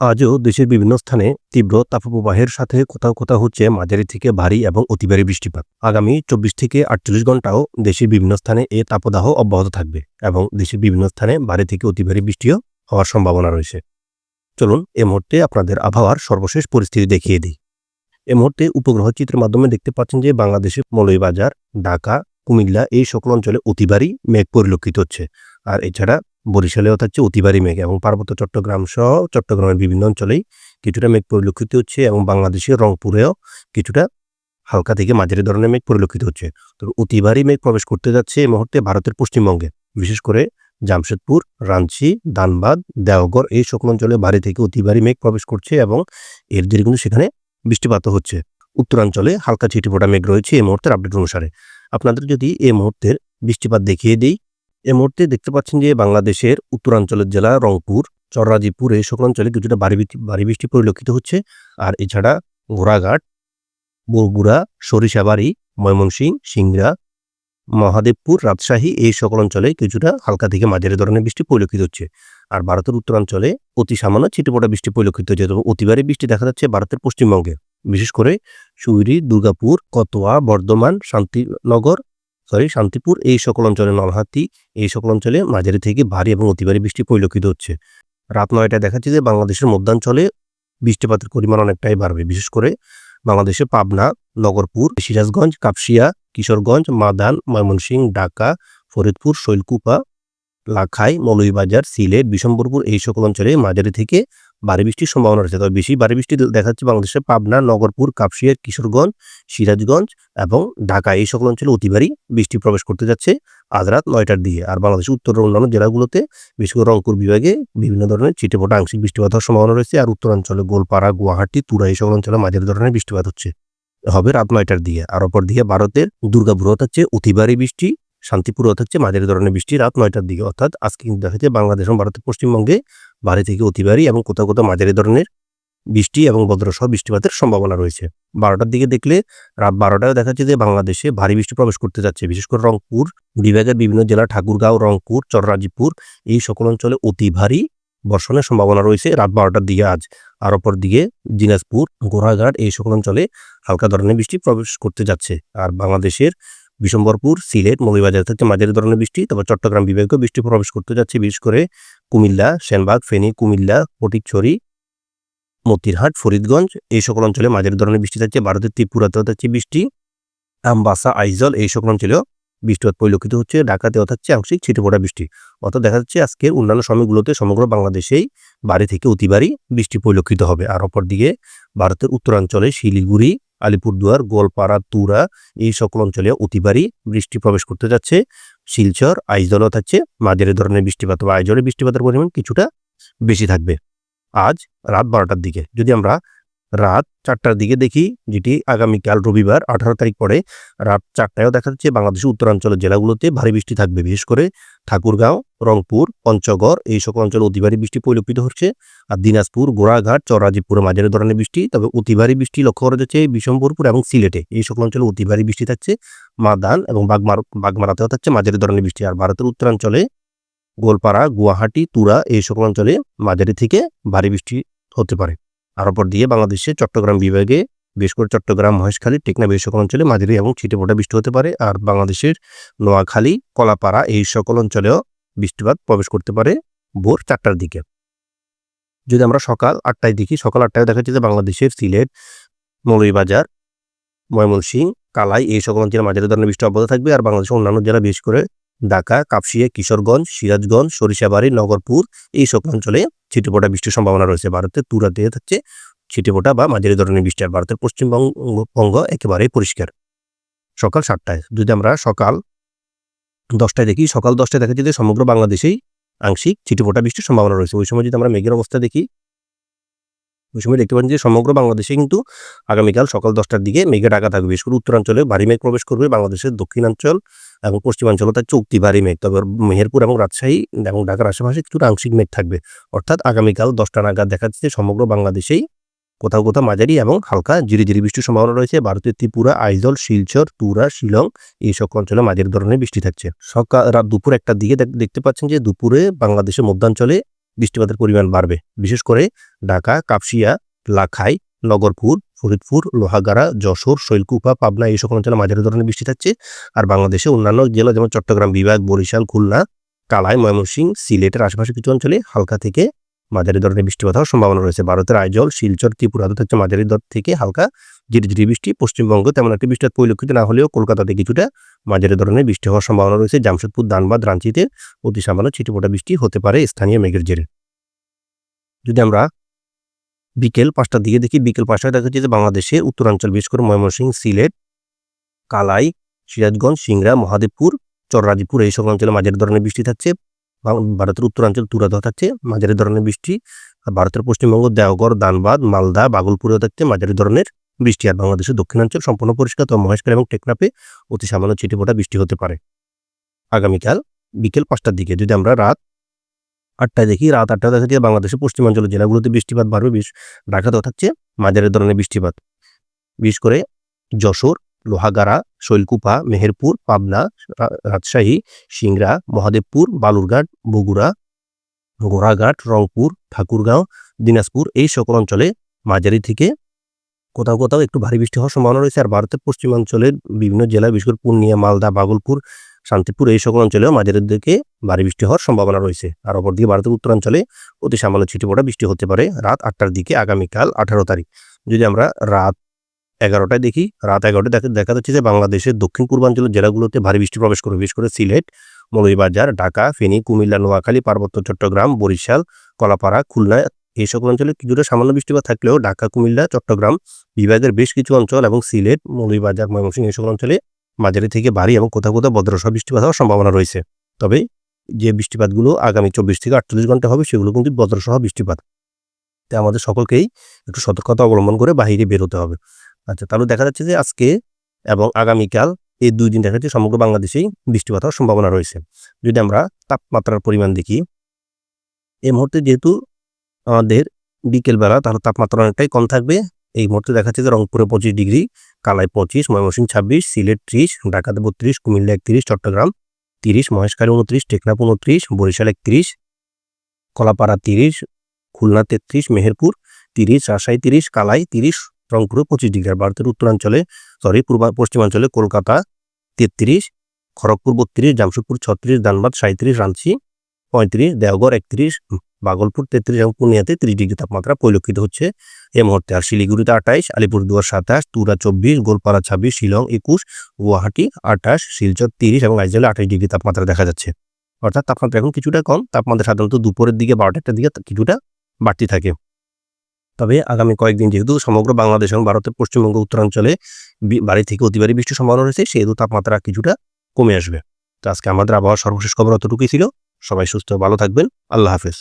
আজও দেশের বিভিন্ন স্থানে তীব্র তাপপ্রবাহের সাথে কোথাও কোথাও হচ্ছে মাঝারি থেকে ভারী এবং অতি ভারী বৃষ্টিপাত। আগামী চব্বিশ থেকে আটচল্লিশ ঘন্টাও দেশের বিভিন্ন স্থানে এ তাপদাহ অব্যাহত থাকবে এবং দেশের বিভিন্ন স্থানে ভারী থেকে অতি ভারী বৃষ্টিও হওয়ার সম্ভাবনা রয়েছে। চলুন এ মুহূর্তে আপনাদের আবহাওয়ার সর্বশেষ পরিস্থিতি দেখিয়ে দিই। এ মুহূর্তে উপগ্রহ চিত্রের মাধ্যমে দেখতে পাচ্ছেন যে বাংলাদেশের মৌলভীবাজার, ঢাকা, কুমিল্লা এই সকল অঞ্চলে অতি ভারী মেঘ পরিলক্ষিত হচ্ছে। আর এছাড়া বরিশালেও থাকছে, অতিবারী মেঘ এবং পার্বত্য চট্টগ্রাম সহ চট্টগ্রামের বিভিন্ন অঞ্চলেই কিছুটা মেঘ পরিলক্ষিত হচ্ছে এবং বাংলাদেশের রংপুরেও কিছুটা হালকা থেকে মাঝারি ধরনের মেঘ পরিলক্ষিত হচ্ছে। তো অতিবারী মেঘ প্রবেশ করতে যাচ্ছে এই মুহূর্তে ভারতের পশ্চিমবঙ্গে। বিশেষ করে জামশেদপুর রাঞ্চি দানবাদ দেওঘর এই সকল অঞ্চলে ভারী থেকে অতিবারী মেঘ প্রবেশ করছে এবং এর জেরে কিন্তু সেখানে বৃষ্টিপাত হচ্ছে। উত্তরাঞ্চলে হালকা ছিটিফোঁটা মেঘ রয়েছে এই মুহূর্তের আপডেট অনুসারে। আপনাদের যদি এই মুহূর্তের বৃষ্টিপাত দেখিয়ে দিই এই মুহূর্তে দেখতে পাচ্ছেন যে বাংলাদেশের উত্তরাঞ্চলের জেলা রংপুর চররাজিপুর এই সকল অঞ্চলে কিছুটা ভারী ভারী বৃষ্টি পরিলক্ষিত হচ্ছে। আর এছাড়া ঘোড়াঘাট, বগুড়া, সরিষাবাড়ি ময়মনসিং সিংড়া, মহাদেবপুর, রাজশাহী এই সকল অঞ্চলে কিছুটা হালকা থেকে মাঝারি ধরনের বৃষ্টি পরিলক্ষিত হচ্ছে। আর ভারতের উত্তরাঞ্চলে অতি সামান্য ছিটেপোটা বৃষ্টি পরিলক্ষিত হচ্ছে, তবে অতিবারী বৃষ্টি দেখা যাচ্ছে ভারতের পশ্চিমবঙ্গে। বিশেষ করে সুইরি, দুর্গাপুর, কতোয়া, বর্ধমান, শান্তিনগর সরি শান্তিপুর, এই সকল অঞ্চলে নলহাতি এই সকল অঞ্চলে মাঝারি থেকে ভারী এবং অতি ভারী বৃষ্টি পরিলক্ষিত হচ্ছে। রাত নয়টায় দেখাচ্ছে যে বাংলাদেশের মধ্যাঞ্চলে বৃষ্টিপাতের পরিমাণ অনেকটাই বাড়বে। বিশেষ করে বাংলাদেশের পাবনা, নগরপুর, সিরাজগঞ্জ, কাপসিয়া, কিশোরগঞ্জ, মাদান, ময়মনসিংহ, ঢাকা, ফরিদপুর, শৈলকুপা, লাখাই, মৌলভীবাজার, সিলেট, বিশম্বরপুর এই সকল অঞ্চলে মাঝারি থেকে ভারী বৃষ্টির সম্ভাবনা রয়েছে। তবে বেশি ভারী বৃষ্টি দেখা যাচ্ছে বাংলাদেশের পাবনা, নগরপুর, কাপসিয়া, কিশোরগঞ্জ, সিরাজগঞ্জ এবং ঢাকা। এই সকল অঞ্চলে অতি ভারী বৃষ্টি প্রবেশ করতে যাচ্ছে আজ রাত নয়টার দিকে। আর বাংলাদেশের উত্তরের অন্যান্য জেলাগুলোতে, বিশেষ করে রংপুর বিভাগে বিভিন্ন ধরনের ছিটেফোঁটা আংশিক বৃষ্টিপাত হওয়ার সম্ভাবনা রয়েছে। আর উত্তরাঞ্চলে গোলপাড়া, গুয়াহাটি, তুরা এই সকল অঞ্চলে মাঝারি ধরনের বৃষ্টিপাত হচ্ছে। হবে রাত নয়টার দিকে। আর অপর দিকে ভারতের দুর্গাপুর হচ্ছে অতি ভারী বৃষ্টি। শান্তিপুর হচ্ছে মাঝারি ধরনের বৃষ্টি রাত নয়টার দিকে। অর্থাৎ আজকে কিন্তু দেখা যাচ্ছে বাংলাদেশ এবং ভারতের পশ্চিমবঙ্গে ভারী থেকে অতি ভারী এবং কোথাও কোথাও মাঝারি ধরনের বৃষ্টি এবং বজ্রসহ বৃষ্টিপাতের সম্ভাবনা রয়েছে। বারোটার দিকে দেখলে রাত বারোটায় দেখা যাচ্ছে যে বাংলাদেশে ভারী বৃষ্টি প্রবেশ করতে যাচ্ছে। বিশেষ করে রংপুর, বিভাগের বিভিন্ন জেলা ঠাকুরগাঁও, রংপুর, চররাজিপুর এই সকল অঞ্চলে অতি ভারী বর্ষণের সম্ভাবনা রয়েছে রাত বারোটার দিকে আজ। আর অপর দিকে দিনাজপুর, গোড়াঘাট এই সকল অঞ্চলে হালকা ধরনের বৃষ্টি প্রবেশ করতে যাচ্ছে। আর বাংলাদেশের বিশম্বরপুর, সিলেট, মৌলভীবাজার থেকে মাঝারি ধরনের বৃষ্টি তবে চট্টগ্রাম বিভাগেও বৃষ্টি প্রবেশ করতে যাচ্ছে, বিশেষ করে কুমিল্লা, সেনবাগ, ফেনী, কুমিল্লা, ফটিকছড়ি, মতিরহাট, ফরিদগঞ্জ, এই সকল অঞ্চলে মাঝারি ধরনের বৃষ্টি থাকছে, ভারতের ত্রিপুরাতেও থাকছে বৃষ্টি, আমবাসা, আইজল, এই সকল অঞ্চলেও বৃষ্টিপাত পরিলক্ষিত হচ্ছে, ঢাকাতেও থাকছে আংশিক ছিটেফোঁটা বৃষ্টি। অর্থাৎ দেখা যাচ্ছে আজকের অন্যান্য সময়গুলোতে সমগ্র বাংলাদেশেই বাড়ি থেকে অতিবারই বৃষ্টি পরিলক্ষিত হবে। আর অপরদিকে ভারতের উত্তরাঞ্চলে শিলিগুড়ি আলিপুরদুয়ার, গোয়ালপাড়া, তুরা এই সকল অঞ্চলে অতিবারই বৃষ্টি প্রবেশ করতে যাচ্ছে। শিলচর আইজলও থাকছে। মাঝারি ধরনের বৃষ্টিপাত বা আইজলে বৃষ্টিপাতের পরিমাণ কিছুটা বেশি থাকবে। আজ রাত বারোটার দিকে যদি আমরা রাত চারটার দিকে দেখি যেটি আগামীকাল রবিবার আঠারো তারিখ পরে রাত চারটায়ও দেখা যাচ্ছে বাংলাদেশের উত্তরাঞ্চলের জেলাগুলোতে ভারী বৃষ্টি থাকবে। বিশেষ করে ঠাকুরগাঁও, রংপুর, পঞ্চগড় এই সকল অঞ্চলে অতিভারী বৃষ্টি পরিলক্ষিত হচ্ছে। আর দিনাজপুর, গোড়াঘাট চরাজিপুরে মাঝারি ধরনের বৃষ্টি, তবে অতিভারী বৃষ্টি লক্ষ্য করা যাচ্ছে বিশম্বরপুর এবং সিলেটে। এই সকল অঞ্চলে অতিভারী বৃষ্টি থাকছে মাদান এবং বাগমার, বাগমারাতেও থাকছে মাঝারি ধরনের বৃষ্টি। আর ভারতের উত্তরাঞ্চলে গোলপাড়া, গুয়াহাটি, তুরা এই সকল অঞ্চলে মাঝারি থেকে ভারী বৃষ্টি হতে পারে। আর অপর দিয়ে বাংলাদেশের চট্টগ্রাম বিভাগে বিশেষ করে চট্টগ্রাম, মহেশখালী, টেকনাফ এই সকল অঞ্চলে মাঝারি এবং ছিটেফোঁটা বৃষ্টি হতে পারে। আর বাংলাদেশের নোয়াখালী, কলাপাড়া এই সকল অঞ্চলেও বৃষ্টিপাত প্রবেশ করতে পারে ভোর চারটার দিকে। যদি আমরা সকাল আটটায় দেখি, সকাল আটটায় দেখা যাচ্ছে যে বাংলাদেশের সিলেট, মৌলভীবাজার, ময়মনসিংহ, কালাই এই সকল অঞ্চলে মাঝারি ধরনের বৃষ্টি অব্যাহত থাকবে। আর বাংলাদেশের অন্যান্য জেলা বিশেষ করে ঢাকা, কাপসিয়া, কিশোরগঞ্জ, সিরাজগঞ্জ, সরিষাবাড়ি, নগরপুর এই সব অঞ্চলে ছিটেফোঁটা বৃষ্টির সম্ভাবনা রয়েছে। ভারতের তুরা তুরাতে থাকছে ছিটেফোঁটা বা মাঝারি ধরনের বৃষ্টি আর ভারতের পশ্চিমবঙ্গ একেবারেই পরিষ্কার। সকাল সাতটায় যদি আমরা সকাল দশটায় দেখি, সকাল দশটায় দেখা যায় যে সমগ্র বাংলাদেশেই আংশিক ছিটেফোঁটা বৃষ্টির সম্ভাবনা রয়েছে। ওই সময় যদি আমরা মেঘের অবস্থা দেখি ওই সময় দেখতে পাচ্ছেন যে সমগ্র বাংলাদেশে কিন্তু আগামীকাল সকাল দশটার দিকে মেঘে ঢাকা থাকবে। বিশেষ করে উত্তরাঞ্চলে ভারী মেঘ প্রবেশ করবে, বাংলাদেশের দক্ষিণাঞ্চল এবং পশ্চিমাঞ্চলে তার চুক্তি ভারী মেঘ। তবে মেহেরপুর এবং রাজশাহী এবং ঢাকার আশেপাশে কিছুটা আংশিক মেঘ থাকবে। অর্থাৎ আগামীকাল দশটা নাগাদ দেখা যাচ্ছে সমগ্র বাংলাদেশেই কোথাও কোথাও মাঝারি এবং হালকা জিরি জিরি বৃষ্টির সম্ভাবনা রয়েছে। ভারতের ত্রিপুরা, আইজল, শিলচর, তুরা, শিলং এই সকল অঞ্চলে মাঝারি ধরনের বৃষ্টি থাকছে। সকাল রাত দুপুর একটার দিকে দেখতে পাচ্ছেন যে দুপুরে বাংলাদেশের মধ্যাঞ্চলে বৃষ্টিপাতের পরিমাণ বাড়বে। বিশেষ করে ঢাকা, কাপসিয়া, লাখাই, নগরপুর, ফরিদপুর, লোহাগাড়া, যশোর, শৈলকুপা, পাবনা এই সকল অঞ্চলে মাঝারি ধরনের বৃষ্টি থাকছে। আর বাংলাদেশে অন্যান্য জেলা যেমন চট্টগ্রাম, বিভাগ, বরিশাল, খুলনা, কালাই ময়মনসিংহ সিলেটের আশেপাশে কিছু অঞ্চলে হালকা থেকে মাঝারি ধরনের বৃষ্টিপাত হওয়ার সম্ভাবনা রয়েছে। ভারতের আইজল শিলচর ত্রিপুরাতে থাকছে মাঝারি দর থেকে হালকা ঝিরিঝিরি বৃষ্টি, পশ্চিমবঙ্গ তেমন একটি বৃষ্টিপাত পরিলক্ষিত না হলেও কলকাতাতে কিছুটা মাঝারি ধরনের বৃষ্টি হওয়ার সম্ভাবনা রয়েছে। জামশেদপুর ধানবাদ রাঞ্চিতে অতি সামান্য ছিটেফোঁটা বৃষ্টি হতে পারে স্থানীয় মেঘের জেরে। যদি আমরা বিকেল পাঁচটার দিকে দেখি, বিকেল পাঁচটায় দেখা যাচ্ছে বাংলাদেশে উত্তরাঞ্চল, বিশেষ করে ময়মনসিংহ, সিলেট, কালাই, সিরাজগঞ্জ, সিংড়া, মহাদেবপুর চররাজিপুর এই সকল অঞ্চলে মাঝারি ধরনের বৃষ্টি থাকছে। ভারতের উত্তরাঞ্চল তুরাদহ থাকছে, মাঝারি ধরনের বৃষ্টি। আর ভারতের পশ্চিমবঙ্গ, দেওঘর, দানবাদ, মালদা, বাগলপুরেও থাকছে মাঝারি ধরনের বৃষ্টি আর বাংলাদেশের দক্ষিণাঞ্চল সম্পূর্ণ পরিষ্কার, তো মহেশখালী এবং টেকনাপে অতি সামান্য ছিটেফোঁটা বৃষ্টি হতে পারে। আগামীকাল বিকেল পাঁচটার দিকে যদি আমরা রাত আটটায় দেখি, রাত আটটায় দেখা যায় বাংলাদেশের পশ্চিমাঞ্চলের জেলাগুলোতে বৃষ্টিপাত বাড়বে। বিশ ঢাকাতেও থাকছে মাঝারি ধরনের বৃষ্টিপাত। বিশেষ করে যশোর, লোহাগাড়া, শৈলকুপা, মেহেরপুর, পাবনা রাজশাহী, সিংড়া, মহাদেবপুর, বালুরঘাট, বগুড়া, গোড়াঘাট, রংপুর, ঠাকুরগাঁও, দিনাজপুর এই সকল অঞ্চলে মাঝারি থেকে কোথাও কোথাও একটু ভারী বৃষ্টি হওয়ার সম্ভাবনা রয়েছে। আর ভারতের পশ্চিমাঞ্চলের বিভিন্ন জেলায়, বিশেষ করে পূর্ণিয়া, মালদা, বাগলপুর, শান্তিপুর, এই সকল অঞ্চলেও মাঝারির দিকে ভারী বৃষ্টি হওয়ার সম্ভাবনা রয়েছে। আর অপরদিকে ভারতের উত্তরাঞ্চলে অতি সামান্য ছিটেফোঁটা বৃষ্টি হতে পারে রাত আটটার দিকে, আগামীকাল আঠারো তারিখ। যদি আমরা রাত এগারোটায় দেখি, রাত এগারোটায় দেখা দেখা যাচ্ছে যে বাংলাদেশের দক্ষিণ পূর্বাঞ্চলের জেলাগুলোতে ভারী বৃষ্টি প্রবেশ করবে। বিশেষ করে সিলেট, মৌলভীবাজার, ঢাকা, ফেনী, কুমিল্লা, নোয়াখালী, পার্বত্য চট্টগ্রাম, বরিশাল, কলাপাড়া, খুলনা এই সকল অঞ্চলে কিছুটা সামান্য বৃষ্টিপাত থাকলেও ঢাকা, কুমিল্লা, চট্টগ্রাম বিভাগের বেশ কিছু অঞ্চল এবং সিলেট, মৌলভীবাজার, ময়মনসিংহ এই সকল অঞ্চলে মাঝারি থেকে ভারী এবং কোথাও কোথাও বজ্রসহ বৃষ্টিপাত হওয়ার সম্ভাবনা রয়েছে। তবে যে বৃষ্টিপাতগুলো আগামী চব্বিশ থেকে আটচল্লিশ ঘণ্টা হবে সেগুলো কিন্তু বজ্রসহ বৃষ্টিপাত। তাই আমাদের সকলকেই একটু সতর্কতা অবলম্বন করে বাহিরে বেরোতে হবে। আচ্ছা তাহলে দেখা যাচ্ছে যে আজকে এবং আগামীকাল এই দুই দিন দেখা যাচ্ছে সমগ্র বাংলাদেশেই বৃষ্টিপাত হওয়ার সম্ভাবনা রয়েছে। যদি আমরা তাপমাত্রার পরিমাণ দেখি, এই মুহূর্তে যেহেতু আমাদের বিকেলবেলা তাহলে তাপমাত্রা অনেকটাই কম থাকবে। এই মুহূর্তে দেখা যাচ্ছে যে রংপুরে পঁচিশ ডিগ্রি কালাই পঁচিশ, ময়মনসিংহ ছাব্বিশ, সিলেট ত্রিশ, ঢাকাতে বত্রিশ, কুমিল্লা একত্রিশ, চট্টগ্রাম তিরিশ, মহেশখালী উনত্রিশ, টেকনাফ উনত্রিশ, বরিশাল একত্রিশ, কলাপাড়া তিরিশ, খুলনা তেত্রিশ, মেহেরপুর তিরিশ, রাজশাহী তিরিশ, কালাই তিরিশ, রংপুরে পঁচিশ ডিগ্রি আর ভারতের উত্তরাঞ্চলে সরি পূর্ব পশ্চিমাঞ্চলে কলকাতা তেত্রিশ, খড়গপুর বত্রিশ, জামশেদপুর ছত্রিশ, ধানবাদ সাঁত্রিশ রাঞ্চি পঁয়ত্রিশ, দেওঘর একত্রিশ বাগলপুর তেত্রিশ এবং পূর্ণিয়াতে ত্রিশ ডিগ্রি তাপমাত্রা পরিলক্ষিত হচ্ছে। এই মুহূর্তে আর শিলিগুড়িতে আঠাইশ, আলিপুরদুয়ার সাতাশ, তুরা চব্বিশ, গোলপাড়া ছাব্বিশ, শিলং একুশ, গুয়াহাটি আঠাশ, শিলচর তিরিশ এবং আইজলে আঠাশ ডিগ্রি তাপমাত্রা দেখা যাচ্ছে। অর্থাৎ তাপমাত্রা এখন কিছুটা কম, তাপমাত্রা সাধারণত দুপুরের দিকে বারোটা একটা দিকে কিছুটা বাড়তি থাকে। তবে আগামী কয়েকদিন যেহেতু সমগ্র বাংলাদেশ এবং ভারতের পশ্চিমবঙ্গ, উত্তরাঞ্চলে বাড়ি থেকে অতিবারী বৃষ্টির সম্ভাবনা রয়েছে, সেহেতু তাপমাত্রা কিছুটা কমে আসবে। তো আজকে আমাদের আবহাওয়ার সর্বশেষ খবর অতটুকুই ছিল। সবাই সুস্থ, ভালো থাকবেন। আল্লাহ হাফেজ।